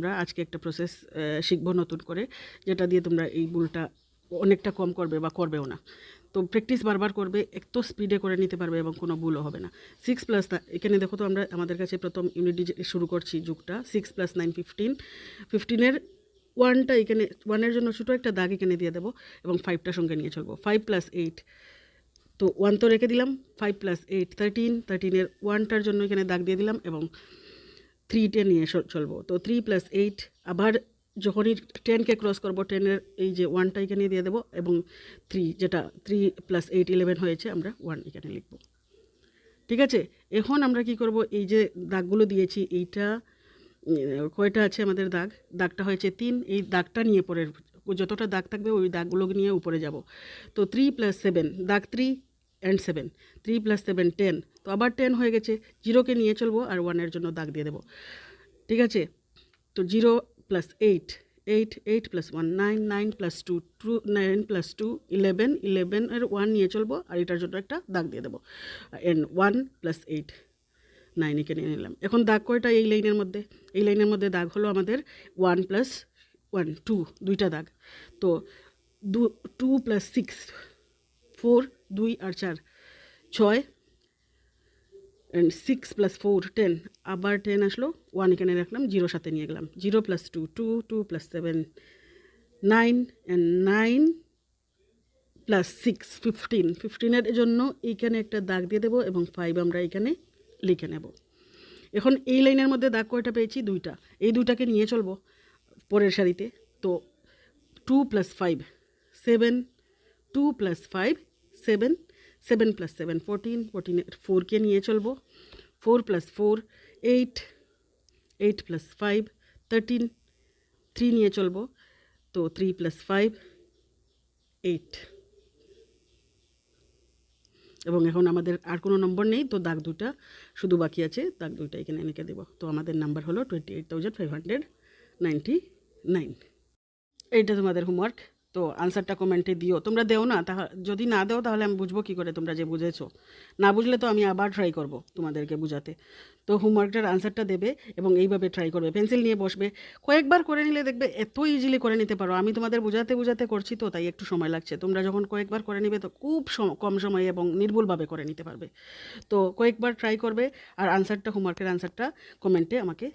আমরা আজকে একটা প্রসেস শিখব নতুন করে, যেটা দিয়ে তোমরা এই ভুলটা অনেকটা কম করবে বা করবেও না। তো প্র্যাকটিস বারবার করবে, এত স্পিডে করে নিতে পারবে এবং কোনো ভুলও হবে না। সিক্স প্লাস এখানে দেখো তো আমরা আমাদের কাছে প্রথম ইউনিট শুরু করছি যুগটা সিক্স প্লাস নাইন ফিফটিন ফিফটিনের ওয়ানটা এখানে ওয়ানের জন্য ছোটো একটা দাগ এখানে দিয়ে দেবো এবং ফাইভটার সঙ্গে নিয়ে চলবো। ফাইভ প্লাস এইট তো ওয়ান তো রেখে দিলাম ফাইভ প্লাস এইট থার্টিন থার্টিনের ওয়ানটার জন্য এখানে দাগ দিয়ে দিলাম এবং থ্রিটে নিয়ে চল- চলবো। তো থ্রি প্লাস এইট আবার যখনই টেনকে ক্রস করব টেনের এই যে ওয়ানটা এখানে দিয়ে দেবো এবং থ্রি যেটা থ্রি প্লাস এইট ইলেভেন হয়েছে, আমরা ওয়ান এখানে লিখব। ঠিক আছে? এখন আমরা কি করব? এই যে দাগগুলো দিয়েছি, এইটা কয়টা আছে আমাদের দাগ? দাগটা হয়েছে তিন। এই দাগটা নিয়ে পরের যতটা দাগ থাকবে, ওই দাগগুলোকে নিয়ে উপরে যাব। তো থ্রি প্লাস সেভেন দাগ three and seven three plus seven ten তো আবার টেন হয়ে গেছে। জিরোকে নিয়ে চলবো আর ওয়ানের জন্য দাগ দিয়ে দেবো। ঠিক আছে? তো zero plus eight eight eight plus one nine nine plus two two nine plus two eleven ইলেভেনের ওয়ান নিয়ে চলবো আর এটার জন্য একটা দাগ দিয়ে দেবো। And one plus eight nine এখানে নিয়ে নিলাম। এখন দাগ কয়টা এই লাইনের মধ্যে? এই লাইনের মধ্যে দাগ হলো আমাদের ওয়ান প্লাস ওয়ান টু দুইটা দাগ। তো দু টু প্লাস সিক্স ফোর দুই আর চার। ছয় and six plus four ten আবার টেন আসলো ওয়ান এখানে রাখলাম জিরো সাথে নিয়ে গেলাম। Zero plus two two two plus seven nine and nine plus six fifteen ফিফটিনের জন্য এইখানে একটা দাগ দিয়ে দেবো এবং ফাইভ আমরা এখানে লিখে নেব। এখন এই লাইনের মধ্যে দাগ কয়টা পেয়েছি? দুইটা। এই দুইটাকে নিয়ে চলবো পরের সারিতে। তো two plus five seven two plus five seven seven plus seven fourteen ফোরটিনের ফোরকে নিয়ে চলবো। Four plus four eight eight plus five thirteen three নিয়ে চলবো। তো থ্রি প্লাস ফাইভ এইট এবং এখন আমাদের আর কোনো নম্বর নেই, তো দাগ দুটা শুধু বাকি আছে, দাগ দুইটা এখানে লিখে দেবো। তো আমাদের নাম্বার হলো twenty eight thousand five hundred ninety nine এইটা তোমাদের হোমওয়ার্ক তো আনসারটা কমেন্টে দিও। তোমরা দেও না, তাহা, যদি না দেও তাহলে আমি বুঝব কী করে তোমরা যে বুঝেছ। না বুঝলে তো আমি আবার ট্রাই করব তোমাদেরকে বুঝাতে। তো হোমওয়ার্কটার আনসারটা দেবে এবং এইভাবে ট্রাই করবে। পেন্সিল নিয়ে বসবে। কয়েকবার করে নিলে দেখবে এত ইজিলি করে নিতে পারো। আমি তোমাদের বুঝাতে বুঝাতে করছি তো, তাই একটু সময় লাগছে। তোমরা যখন কয়েকবার করে নিবে তো খুব কম সময়ে এবং নির্ভুলভাবে করে নিতে পারবে। তো কয়েকবার ট্রাই করবে আর আনসারটা হোমওয়ার্কের আনসারটা কমেন্টে আমাকে